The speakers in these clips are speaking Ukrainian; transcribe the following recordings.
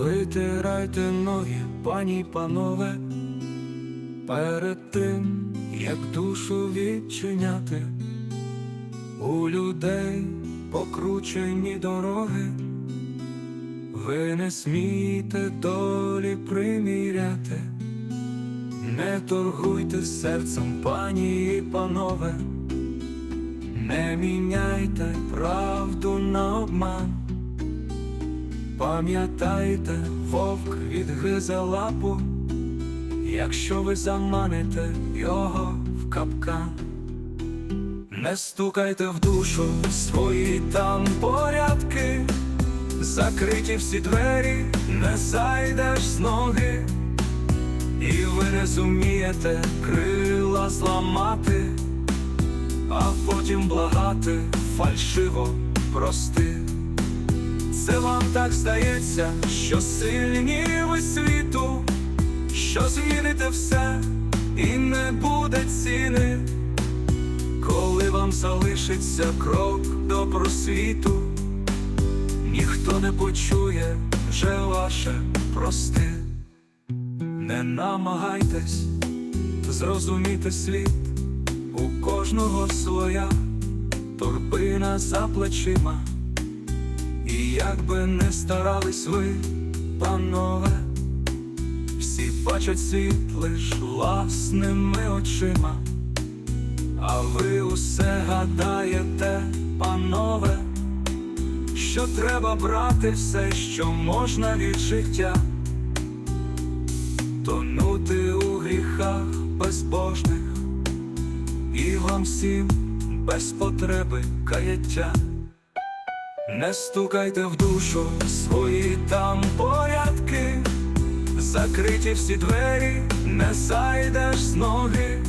Витирайте ноги, пані й панове, перед тим, як душу відчиняти, у людей покручені дороги, ви не смійте долі приміряти, не торгуйте серцем, пані і панове, не міняйте правду на обман. Пам'ятайте, вовк відгризе лапу, якщо ви заманите його в капкан. Не стукайте в душу свої там порядки, закриті всі двері, не зайдеш з ноги, і ви не зумієте крила зламати, а потім благати фальшиво прости. Це вам так здається, що сильні ви світу, що зміните все і не буде ціни, коли вам залишиться крок до просвіту, ніхто не почує вже ваше прости. Не намагайтесь зрозуміти світ, у кожного своя торбина за плечима. Як би не старались ви, панове, всі бачать світ лиш власними очима, а ви усе гадаєте, панове, що треба брати все, що можна від життя, тонути у гріхах безбожних, і вам всім без потреби каяття. Не стукайте в душу свої там порядки, закриті всі двері, не зайдеш з ноги,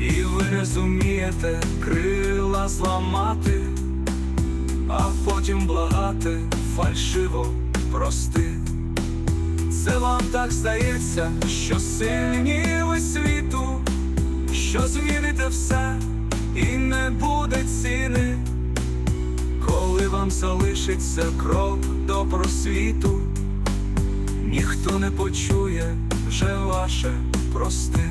і ви не зумієте крила зламати, а потім благати фальшиво прости. Це вам так здається, що сильні ви світу, що зміните все і не буде ціни. Коли вам залишиться крок до просвіту, ніхто не почує вже ваше прости.